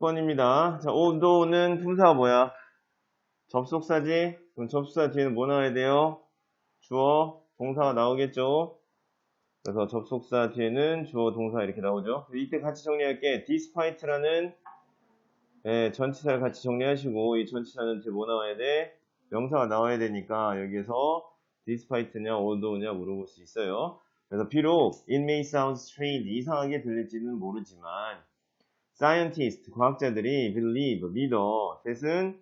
10번입니다. 자, althouggh는 품사가 뭐야? 접속사지? 그럼 접속사 뒤에는 뭐 나와야 돼요? 주어, 동사가 나오겠죠? 그래서 접속사 뒤에는 주어, 동사 이렇게 나오죠? 이때 같이 정리할게. despite라는 예, 전치사를 같이 정리하시고 이 전치사는 뒤에 뭐 나와야 돼? 명사가 나와야 되니까 여기에서 despite냐, although냐 물어볼 수 있어요. 그래서 비록 it may sound strange, 이상하게 들릴지는 모르지만 scientist, 과학자들이 believe, 믿어, that은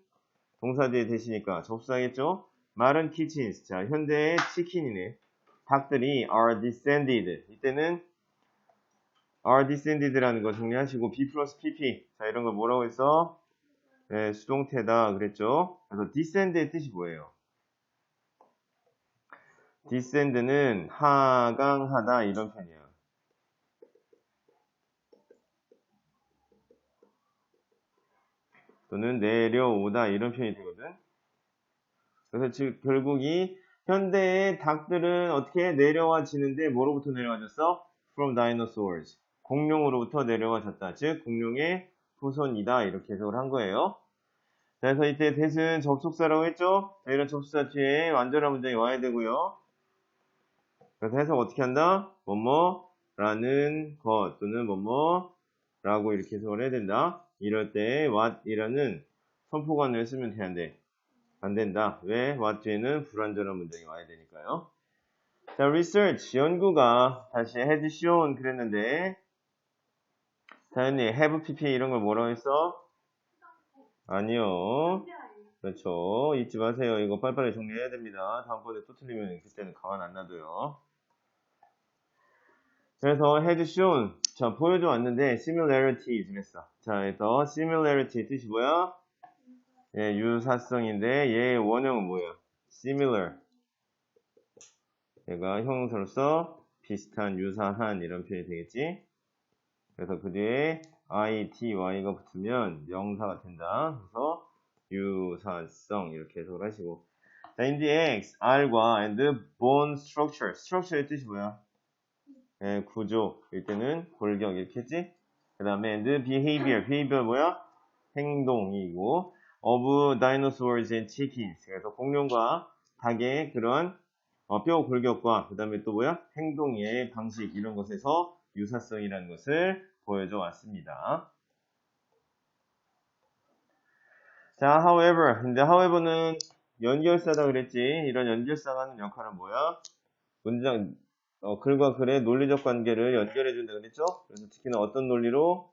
동사 뒤에 대시니까 접수하겠죠? 말은 kitchens, 자 현대의 치킨이네. 닭들이 are descended, 이때는 are descended라는 거 정리하시고 b 플러스 pp, 자 이런 걸 뭐라고 했어? 네, 수동태다 그랬죠? 그래서 descend의 뜻이 뭐예요? descend는 하강하다 이런 편이에요. 또는 내려오다 이런 표현이 되거든. 그래서 즉 결국 이 현대의 닭들은 어떻게 내려와지는데 뭐로부터 내려와졌어? From dinosaurs. 공룡으로부터 내려와졌다. 즉 공룡의 후손이다. 이렇게 해석을 한 거예요. 자, 그래서 이때 대신 접속사라고 했죠? 자, 이런 접속사 뒤에 완전한 문장이 와야 되고요. 그래서 해석 어떻게 한다? 뭐뭐라는 것 또는 뭐뭐라고 이렇게 해석을 해야 된다. 이럴 때 what이라는 선포관을 쓰면 되는데 안 된다. 왜? what 뒤에는 불완전한 문장이 와야 되니까요. 자, research 연구가 다시 had shown 그랬는데 당연히 have pp 이런 걸 뭐라고 했어? 아니요. 그렇죠. 잊지 마세요. 이거 빨리빨리 정리해야 됩니다. 다음번에 또 틀리면 그때는 가만 안 놔둬요. 그래서 had shown 자 보여줘 왔는데 similarities 그랬어. 자 그래서 similarity 뜻이 뭐야? 예, 유사성인데 얘의 원형은 뭐예요? similar 얘가 형용사로서 비슷한, 유사한 이런 표현이 되겠지? 그래서 그 뒤에 ity가 붙으면 명사가 된다. 그래서 유사성 이렇게 해석을 하시고 자, in the X, R과 and bone structure structure의 뜻이 뭐야? 예, 구조 이때는 골격 이렇게 했지? 그 다음에 and behavior behavior 뭐야? 행동이고 of dinosaurs and chickens 그래서 공룡과 닭의 그런 어, 뼈 골격과 그 다음에 또 뭐야? 행동의 방식 이런 것에서 유사성이라는 것을 보여줘 왔습니다. 자, however, 근데 however는 연결사다 그랬지. 이런 연결사가 하는 역할은 뭐야? 문장, 어, 글과 글의 논리적 관계를 연결해 준다 그랬죠? 그래서 특히나 어떤 논리로?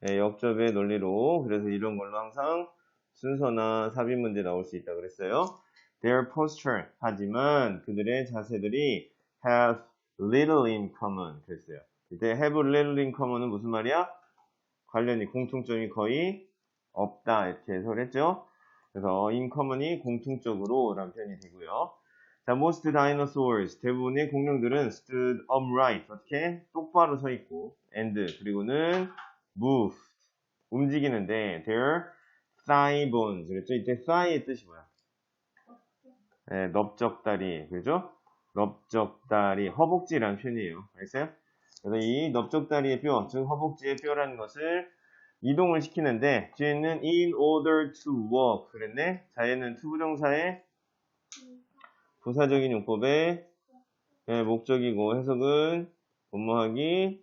네, 역접의 논리로. 그래서 이런 걸로 항상 순서나 삽입 문제 나올 수 있다 그랬어요. Their posture. 하지만 그들의 자세들이 have little in common. 그랬어요. 이때 have little in common은 무슨 말이야? 관련이, 공통점이 거의 없다. 이렇게 해석을 했죠. 그래서 in common이 공통적으로 라는 표현이 되고요. 자, most dinosaurs. 대부분의 공룡들은 stood upright. 어떻게? 똑바로 서 있고. and. 그리고는 moved. 움직이는데 their thigh bones. 그랬죠? 이때 thigh의 뜻이 뭐야? 네, 넓적다리. 그죠? 넓적다리. 허벅지라는 표현이에요. 알겠어요? 그래서 이 넓적다리의 뼈, 즉 허벅지의 뼈라는 것을 이동을 시키는데 뒤에는 in order to walk 그랬네. 자, 얘는 투부정사의 부사적인 용법의 네, 목적이고 해석은 뭐뭐하기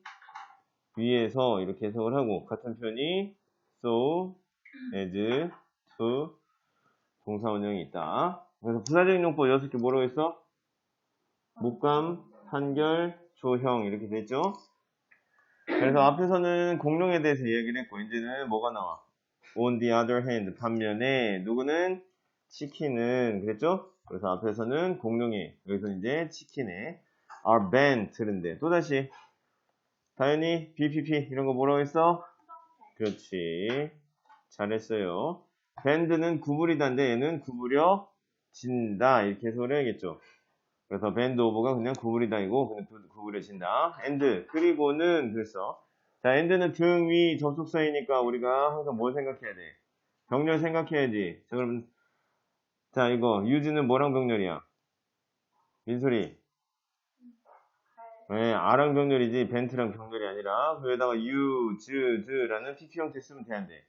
위해서 이렇게 해석을 하고 같은 표현이 so, as, to 동사 원형이 있다. 그래서 부사적인 용법 6개 뭐라고 했어? 목감, 판결, 조형 이렇게 됐죠? 그래서 앞에서는 공룡에 대해서 이야기를 했고 이제는 뭐가 나와? On the other hand 반면에 누구는 치킨은 그랬죠? 그래서 앞에서는 공룡이 여기서 이제 치킨에 are 그런데 또다시 당연히 BPP 이런 거 뭐라고 했어? 그렇지. 잘했어요. 밴드는 구부리다인데 얘는 구부려진다. 이렇게 해석을 해야겠죠. 그래서 밴드 오버가 그냥 구부리다이고 그냥 구부려진다. 엔드 그리고는 그래서 자 엔드는 등 위 접속사이니까 우리가 항상 뭘 생각해야 돼? 병렬 생각해야지. 자 그럼 자 이거 유즈는 뭐랑 병렬이야 민소리 네, 아랑 병렬이지 벤트랑 병렬이 아니라 그에다가 유, 즈, 즈라는 PP 형태 쓰면 돼, 안 돼?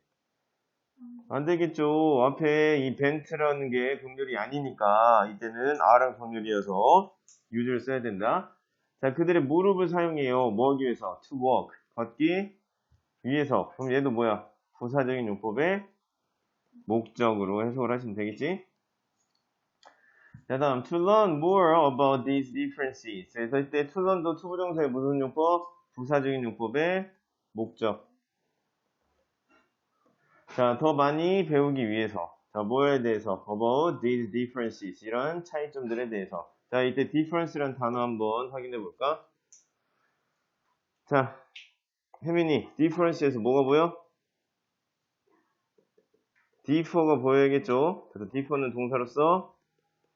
안 되겠죠. 앞에 이 벤트라는 게 병렬이 아니니까 이때는 아랑 병렬이어서 유즈를 써야 된다. 자, 그들의 무릎을 사용해요. 뭐 하기 위해서? to walk. 걷기 위해서. 그럼 얘도 뭐야? 부사적인 용법의 목적으로 해석을 하시면 되겠지? 자, 다음 to learn more about these differences. 그래서 이때 to learn도 투부정사의 무슨 용법? 부사적인 용법의 목적. 자, 더 많이 배우기 위해서. 자, 뭐에 대해서? about these differences. 이런 차이점들에 대해서. 자, 이때 difference라는 단어 한번 확인해 볼까? 자, 혜민이, difference에서 뭐가 보여? differ가 보여야겠죠? 그래서 differ는 동사로서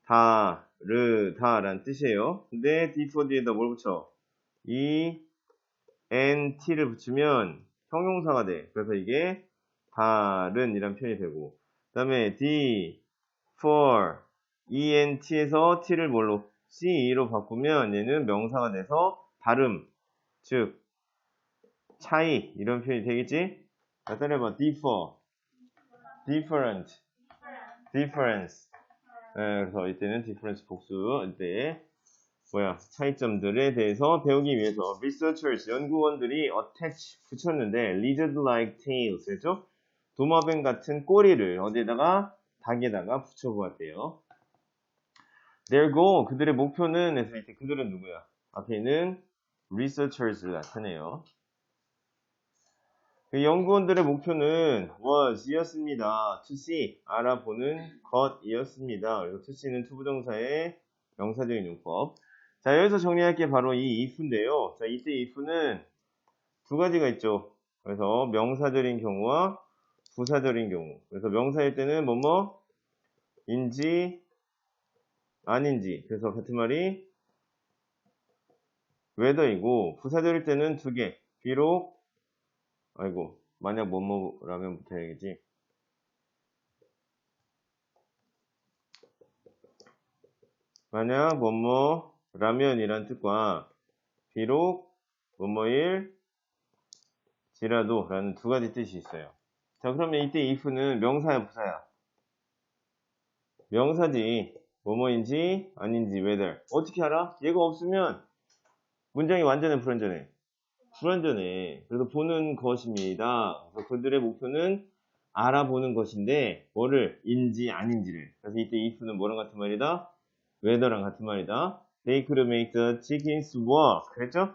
다르다라는 뜻이에요. 근데 differ 뒤에다 뭘 붙여? 이 n t를 붙이면 형용사가 돼. 그래서 이게 다른 이란 표현이 되고 그 다음에 d for ent에서 t를 뭘로 ce로 바꾸면 얘는 명사가 돼서 다름 즉 차이 이런 표현이 되겠지? 자, 따라해봐 differ different difference 네, 그래서 이때는 difference 복수 이때 뭐야 차이점들에 대해서 배우기 위해서 researchers 연구원들이 attach 붙였는데 lizard like tails 그죠? 도마뱀 같은 꼬리를 어디에다가 닭에다가 붙여보았대요. Their goal 그들의 목표는 해서 이때 그들은 누구야? 앞에 있는 researchers 나타내요. 그 연구원들의 목표는 was 이었습니다. to see 알아보는 것이었습니다. 그래서 to see는 투부정사의 명사적인 용법. 자 여기서 정리할 게 바로 이 if인데요. 자 이때 if는 두 가지가 있죠. 그래서 명사절인 경우와 부사절인 경우. 그래서 명사일 때는 뭐뭐 인지 아닌지. 그래서 같은 말이 whether이고 부사절일 때는 두 개. 비록 아이고 만약 뭐뭐라면 붙어야겠지. 만약 뭐뭐 라면이란 뜻과 비록 뭐뭐일 지라도 라는 두 가지 뜻이 있어요. 자 그러면 이때 if는 명사야 부사야? 명사지 뭐뭐인지 아닌지 whether 어떻게 알아? 얘가 없으면 문장이 완전히 불완전해 불완전해 그래서 보는 것입니다 그래서 그들의 목표는 알아보는 것인데 뭐를 인지 아닌지를 그래서 이때 if는 뭐랑 같은 말이다? whether랑 같은 말이다 they could make the chickens work 그랬죠?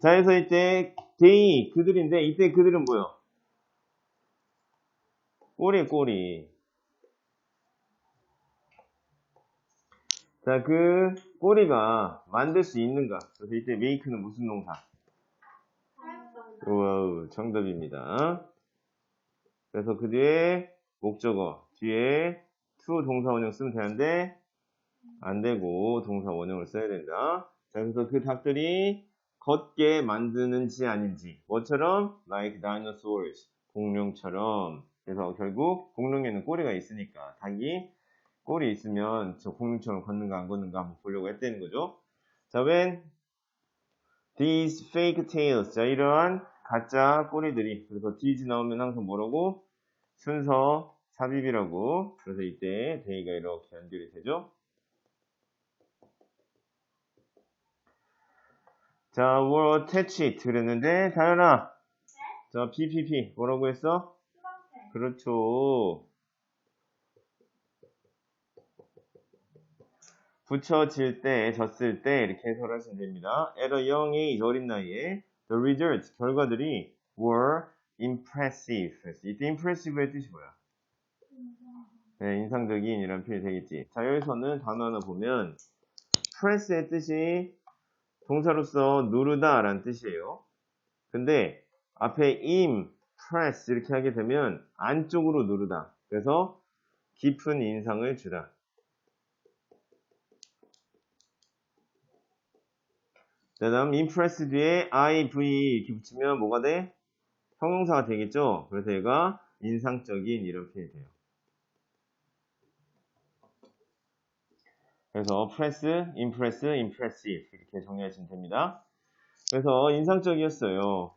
자 그래서 이때 they 그들인데 이때 그들은 뭐야? 꼬리 꼬리 자, 그 꼬리가 만들 수 있는가? 그래서 이때 make는 무슨 동사? 와우, 정답입니다. 그래서 그 뒤에 목적어, 뒤에 to 동사 원형 쓰면 되는데 안 되고 동사 원형을 써야 된다. 자, 그래서 그 닭들이 걷게 만드는지 아닌지 뭐처럼? like dinosaurs 공룡처럼 그래서 결국 공룡에는 꼬리가 있으니까 닭이 꼬리 있으면 저 공룡처럼 걷는가 안 걷는가 한번 보려고 했다는 거죠. 자, when these fake tails. 자, 이러한 가짜 꼬리들이. 그래서 these 나오면 항상 뭐라고? 순서 삽입이라고. 그래서 이때 데이가 이렇게 연결이 되죠. 자, were attached 그랬는데, 다현아. 자, PPP. 뭐라고 했어? 그렇죠. 붙여질 때, 졌을 때 이렇게 해석을 하시면 됩니다. At a young age, 어린 나이에 the results, 결과들이 were impressive. 이때 impressive의 뜻이 뭐야? 네, 인상적인 이란 표현이 되겠지. 자, 여기서는 단어 하나 보면 press의 뜻이 동사로서 누르다 라는 뜻이에요. 근데 앞에 impress 이렇게 하게 되면 안쪽으로 누르다. 그래서 깊은 인상을 주다. 자, 다음 impress 뒤에 iv 이렇게 붙이면 뭐가 돼? 형용사가 되겠죠? 그래서 얘가 인상적인 표현이 돼요. 그래서 press, impress, impressive 이렇게 정리하시면 됩니다. 그래서 인상적이었어요.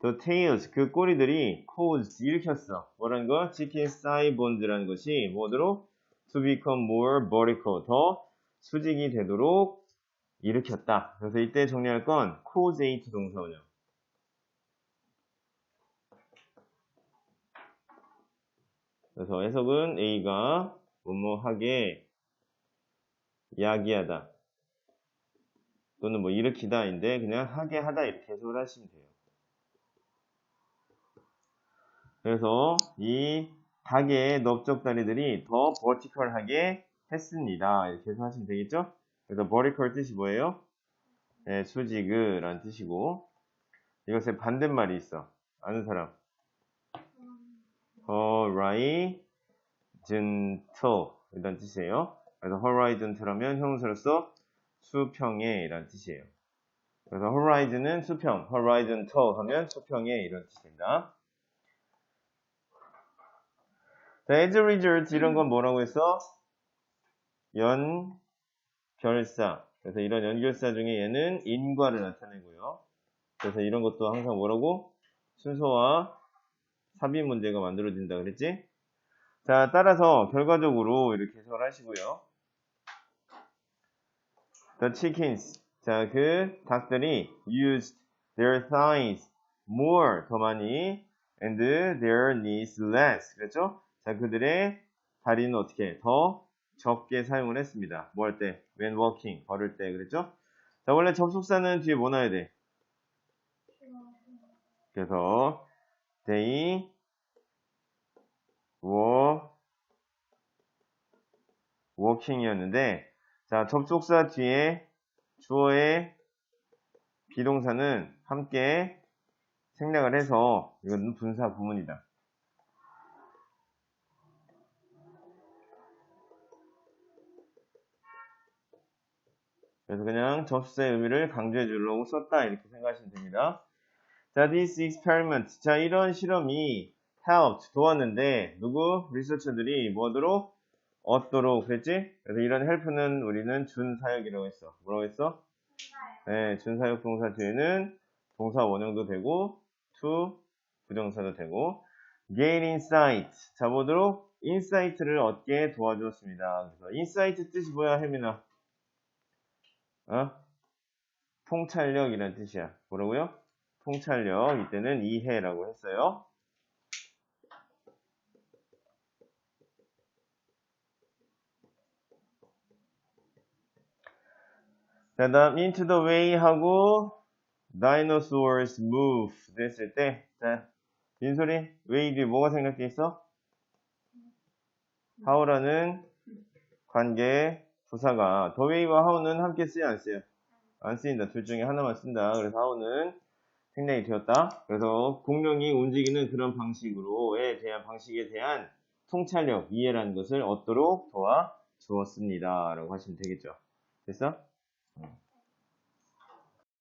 The tails, 그 꼬리들이 caused, 일으켰어. 뭐라는 거? 치킨 사이본드라는 것이 뭐로 to become more vertical, 더 수직이 되도록 일으켰다. 그래서 이때 정리할 건 causate 동사원형. 그래서 해석은 A가 뭐뭐하게 야기하다 또는 뭐 일으키다인데 그냥 하게 하다 이렇게 해석을 하시면 돼요. 그래서 이 닭의 넓적다리들이 더 버티컬하게 했습니다. 이렇게 해서 하시면 되겠죠? 그래서 버티컬 뜻이 뭐예요? 네, 수직을 뜻이고 이것의 반대말이 있어. 아는 사람? horizontal 이란 뜻이에요. 그래서 horizontal하면 형용사로서 수평에 이란 뜻이에요. 그래서 horizon은 수평, horizontal 하면 수평에 이런 뜻입니다. 자, as a result 이런 건 뭐라고 했어? 연 결사. 그래서 이런 연결사 중에 얘는 인과를 나타내고요. 그래서 이런 것도 항상 뭐라고? 순서와 삽입 문제가 만들어진다 그랬지? 자, 따라서 결과적으로 이렇게 해석을 하시고요. The chickens. 자, 그 닭들이 used their thighs more, 더 많이, and their knees less. 그랬죠? 자, 그들의 다리는 어떻게 더 적게 사용을 했습니다. 뭐 할 때? When walking, 걸을 때. 그랬죠? 자, 원래 접속사는 뒤에 뭐 나야 돼? 그래서 they were walking이었는데 자 접속사 뒤에 주어의 비동사는 함께 생략을 해서 이건 분사 구문이다. 그래서 그냥 접수의 의미를 강조해 주려고 썼다 이렇게 생각하시면 됩니다. 자, this experiment. 자, 이런 실험이 helped, 도왔는데 누구? 리서처들이 뭐하도록? 얻도록 그랬지? 그래서 이런 help는 우리는 준사역이라고 했어. 뭐라고 했어? 네, 준사역 동사 뒤에는 동사 원형도 되고 to 부정사도 되고 gain insight. 자, 뭐도록? insight를 얻게 도와주었습니다. 그래서 insight 뜻이 뭐야, 혜민아? 어? 통찰력이라는 뜻이야. 뭐라고요? 통찰력. 이때는 이해라고 했어요. 자, 다음 into the way 하고 dinosaurs move 됐을 때 자, 민소리 way 뒤에 뭐가 생각돼 있어? how라는 관계 부사가 way와 how는 함께 쓰여 안 쓰여? 안 쓰인다. 둘 중에 하나만 쓴다. 그래서 how는 생략이 되었다. 그래서 공룡이 움직이는 그런 방식으로에 대한 방식에 대한 통찰력, 이해라는 것을 얻도록 도와 주었습니다. 라고 하시면 되겠죠. 됐어? 음.